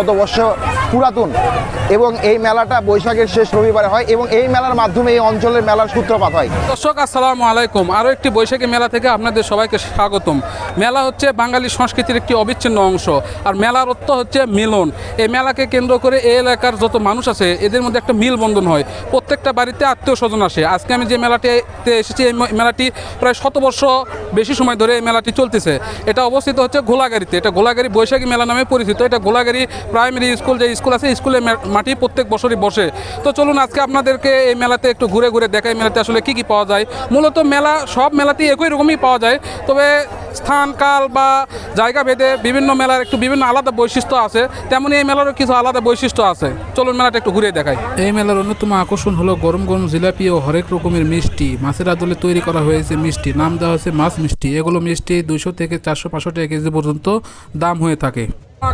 শতবর্ষ পুরাতন এবং এই মেলাটা বৈশাখের শেষ রবিবারে হয় এবং এই মেলার মাধ্যমে এই অঞ্চলের মেলার সূত্রপাত হয়। দর্শক, আসসালামু আলাইকুম। আরও একটি বৈশাখী মেলা থেকে আপনাদের সবাইকে স্বাগতম। মেলা হচ্ছে বাঙালি সংস্কৃতির একটি অবিচ্ছিন্ন অংশ আর মেলার অর্থ হচ্ছে মিলন। এই মেলাকে কেন্দ্র করে এই এলাকার যত মানুষ আছে, এদের মধ্যে একটা মিলবন্ধন হয়। প্রত্যেকটা বাড়িতে আত্মীয় স্বজন আসে। আজকে আমি যে মেলাটিতে এসেছি, এই মেলাটি প্রায় শত বর্ষ বেশি সময় ধরে এই মেলাটি চলতেছে। এটা অবস্থিত হচ্ছে গোলাগাড়িতে এটা গোলাগাড়ি বৈশাখী মেলা নামে পরিচিত। এটা গোলাগাড়ি প্রাইমারি স্কুল, যে স্কুল আছে, স্কুলে মাটি প্রত্যেক বছরই বসে। তো চলুন, আজকে আপনাদেরকে এই মেলাতে একটু ঘুরে ঘুরে দেখাই, মেলাতে আসলে কি কি পাওয়া যায়। মূলত মেলা, সব মেলাতেই একই রকমই পাওয়া যায়, তবে স্থান, কাল বা জায়গা ভেদে বিভিন্ন মেলার একটু বিভিন্ন আলাদা বৈশিষ্ট্য আছে। তেমনি এই মেলারও কিছু আলাদা বৈশিষ্ট্য আছে। চলুন, মেলাটা একটু ঘুরে দেখাই। এই মেলার অন্যতম আকর্ষণ হলো গরম গরম জিলাপি ও হরেক রকমের মিষ্টি। মাছের আদলে তৈরি করা হয়েছে মিষ্টি। নাম দেওয়া হয়েছে মাছ মিষ্টি। এগুলো মিষ্টি দুইশো থেকে চারশো পাঁচশো টাকা কেজি পর্যন্ত দাম হয়ে থাকে।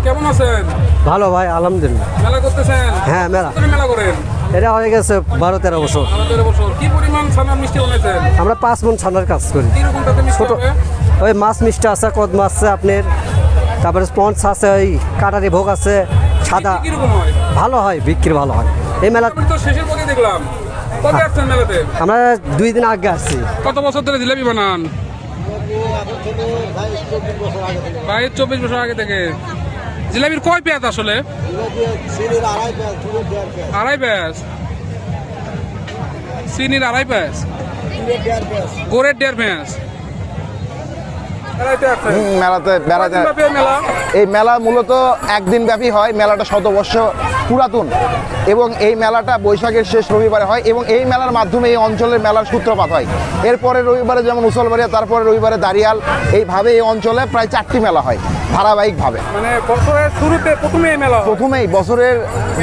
কেমন আছেন? ভালো ভাই আলহামদুলিল্লাহ। মেলা করতেছেন? হ্যাঁ মেলা। মেলা করেন? এটা হয়ে গেছে বারো তেরো বছর। কি পরিমাণ ছানার মিষ্টি বানাইছেন? আমরা পাঁচ মন ছানার কাজ করি। ছোট। ওই মাছ মিষ্টি আছে কদ মাছ আছে আপনার। তারপরে স্পঞ্জ আছে ওই কাটারি ভোগ আছে সাদা। ভালো হয় বিক্রি ভালো হয়। এই মেলা শেষের পথে দেখলাম। মেলাতে? আমরা দুই দিন আগে আসছি। কত বছর ধরে জিলাপি বানান? বাইশ চব্বিশ বছর আগে থেকে। জিলাপির কয় পেঁয়াজ আসলে? আড়াই পেঁয়াজ। চিনির আড়াই পেঁয়াজ। গোড়ের দেড় পেঁয়াজ। মেলাতে বেড়াতে এই মেলা? মূলত একদিন ব্যাপী হয় মেলাটা শতবর্ষ পুরাতন। এবং এই মেলাটা বৈশাখের শেষ রবিবারে হয় এবং এই মেলার মাধ্যমে এই অঞ্চলের মেলার সূত্রপাত হয়। এরপরে রবিবারে যেমন উসলবাড়িয়া তারপরে রবিবারে দাঁড়িয়াল এইভাবে এই অঞ্চলে প্রায় চারটি মেলা হয় ধারাবাহিকভাবে। মানে বছরের শুরুতে প্রথমে এই মেলা প্রথমেই বছরের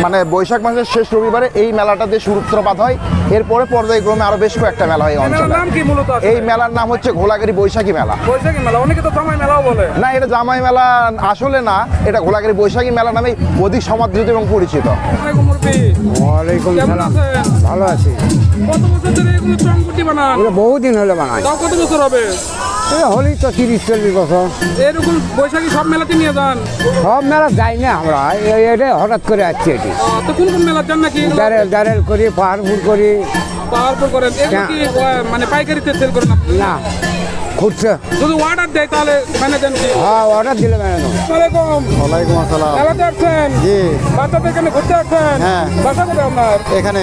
মানে বৈশাখ মাসের শেষ রবিবারে এই মেলাটাতে সূত্রপাত হয়। এরপরে পর্যায়ক্রমে আরও বেশ কয়েকটা মেলা হয় এই অঞ্চলে? এই মেলার নাম হচ্ছে ঘোলাগাড়ি বৈশাখী মেলা। বৈশাখী মেলা অনেকে তো জামাই মেলাও বলে। না এটা জামাই মেলা আসলে না এটা ঘোলাগাড়ি বৈশাখী মেলা নামেই অধিক সমাদৃত এবং পরিচিত। ওয়ালাইকুম সালাম। ভালো আছি। কত বছর ধরে এগুলো চমকুটি বানান? এটা বহুদিন হলো বানাই। তাও কত বছর হবে? হলেই তো তিরিশ চল্লিশ বছর। এরকম বৈশাখী সব মেলাতে নিয়ে যান? সব মেলা যাই না আমরা। এটা হঠাৎ করে আসছি এটি। তো কোন কোন মেলা যান নাকি দাঁড়েল দাঁড়েল করি পাহাড়পুর করি। পাওয়ারফুল করেন। আহ, মানে পাইকারিতে সেল করেন? না। খুঁজছে। যদি অর্ডার দেয় তাহলে মানে দেন হ্যাঁ অর্ডার দিলে আসসালামাইকুম ওয়ালাইকুম। আসসালাম। মেলাতে আসছেন জি। বাচ্চাদের এখানে ঘুরতে আসছেন হ্যাঁ। বাসা কোথায় আপনার? এখানে।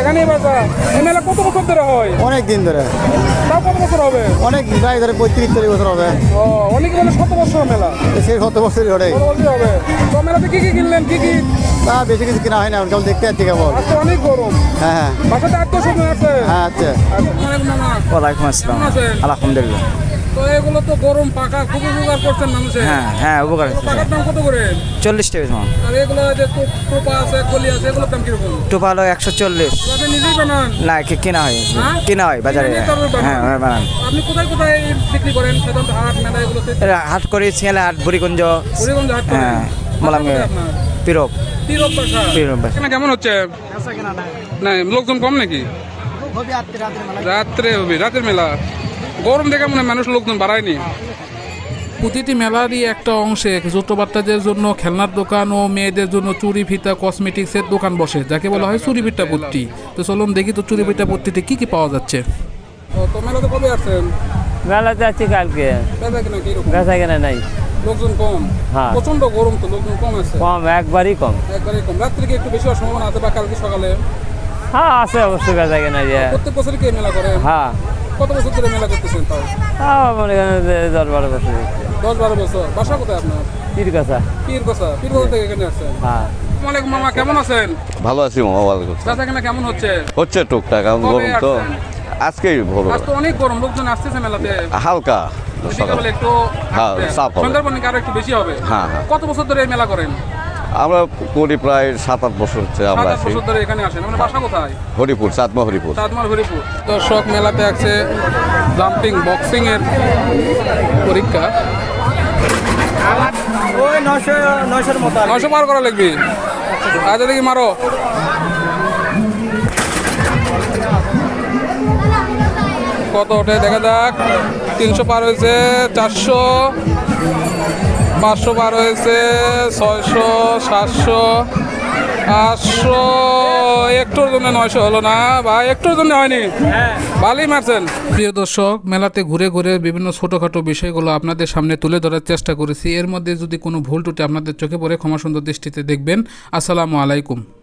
এখানেই বাসা। এই মেলা কত বছর ধরে হয়? অনেক দিন ধরে। তাও কত বছর হবে? অনেক প্রায় ধরে পঁয়ত্রিশ চল্লিশ বছর হবে। ও অনেকে বলে শত বছর মেলা। সেই সত্য বছরই ধরে হবে। তো মেলাতে কি কি কিনলেন? কি কি? তা বেশি কিছু কিনা হয় না কেবল দেখতে যাচ্ছি কেবল। অনেক গরম। হ্যাঁ। হ্যাঁ আছে। ওয়ালাইকুম আসসালাম। আলহামদুলিল্লাহ। তো এগুলো তো গরম পাকা খুব উপকার করছেন মানুষের। হ্যাঁ হ্যাঁ উপকার পাকার দাম কত করে? চল্লিশ টাকা তোমার আর এগুলো যে টোপা আছে কলি আছে এগুলোর দাম কীরকম? টুপা হলো একশো চল্লিশ। আপনি নিজেই বানান? না কি- কেনা হয়। হ্যাঁ? কেনা হয় বাজারে? হ্যাঁ হ্যাঁ বানান। আপনি কোথায় কোথায় বিক্রি করেন? সাধারণত হাট মেলা এগুলোতে? হাট করি ছিয়ালা হাট বুড়িগঞ্জ। হাট হ্যাঁ কেমন হচ্ছে? না লোকজন কম নাকি? রাত্রে হবে রাতের মেলা। গরম দেখে মনে হয় মানুষ লোকজন বাড়ায়নি। প্রতিটি মেলারই একটা অংশে ছোট বাচ্চাদের জন্য খেলনার দোকান ও মেয়েদের জন্য চুরি ফিতা কসমেটিক্সের দোকান বসে যাকে বলা হয় চুরি ফিটা পট্টি তো চলুন দেখি তো চুরি ফিটা পট্টিতে কি কি পাওয়া যাচ্ছে। তো মেলাতে কবে আসছেন? মেলাতে আছি কালকে। বেচা কেনা নাই। লোকজন কম। হ্যাঁ। প্রচণ্ড গরম তো লোকজন কম আছে। কম একবারই কম। একবারে কম। রাত্রে কি একটু বেশি হওয়ার সম্ভাবনা আছে বা কালকে সকালে? হ্যাঁ আছে অবশ্যই বেচা কেনা যে প্রত্যেক বছর কি মেলা করেন হ্যাঁ। কত বছর ধরে মেলা করতেছেন তাও? তাও মনে করেন দশ বারো বছর। দশ বারো বছর। বাসা কোথায় আপনার? তীর কথা পীর কথা পীর কথা থেকে এখানে আসছেন। হ্যাঁ। আসসালামাইকুম মামা কেমন আছেন? ভালো আছি মামা কেনা কেমন হচ্ছে? হচ্ছে টুকটাক এখন গরম তো। আজকেই ভোর। আজ তো অনেক গরম লোকজন আসতেছে মেলাতে। হালকা। সকাল একটু হ্যাঁ। চাপ হবে। সন্ধ্যার আরও একটু বেশি হবে? হ্যাঁ, হ্যাঁ। কত বছর ধরে এই মেলা করেন? আমরা করি প্রায় সাত আট বছর হচ্ছে আমরা বছর ধরে এখানে আসেন। আপনার বাসা কোথায়? হরিপুর চাঁদমা হরিপুর চাঁদমার হরিপুর। দর্শক মেলাতে আছে জাম্পিং বক্সিং এর পরীক্ষা। নয়শো পার করা লাগবে। আচ্ছা দেখি মারো। কত ওঠে? দেখা যাক। তিনশো পার হয়েছে চারশো। পাঁচশো বার হয়েছে ছয়শো সাতশো আটশো। একটুর জন্য নয়শো হলো না ভাই একটুর জন্য হয়নি। ভালোই মারছেন। প্রিয় দর্শক মেলাতে ঘুরে ঘুরে বিভিন্ন ছোটোখাটো বিষয়গুলো আপনাদের সামনে তুলে ধরার চেষ্টা করেছি। এর মধ্যে যদি কোনো ভুল টুটি আপনাদের চোখে পড়ে ক্ষমা সুন্দর দৃষ্টিতে দেখবেন। আসসালামু আলাইকুম।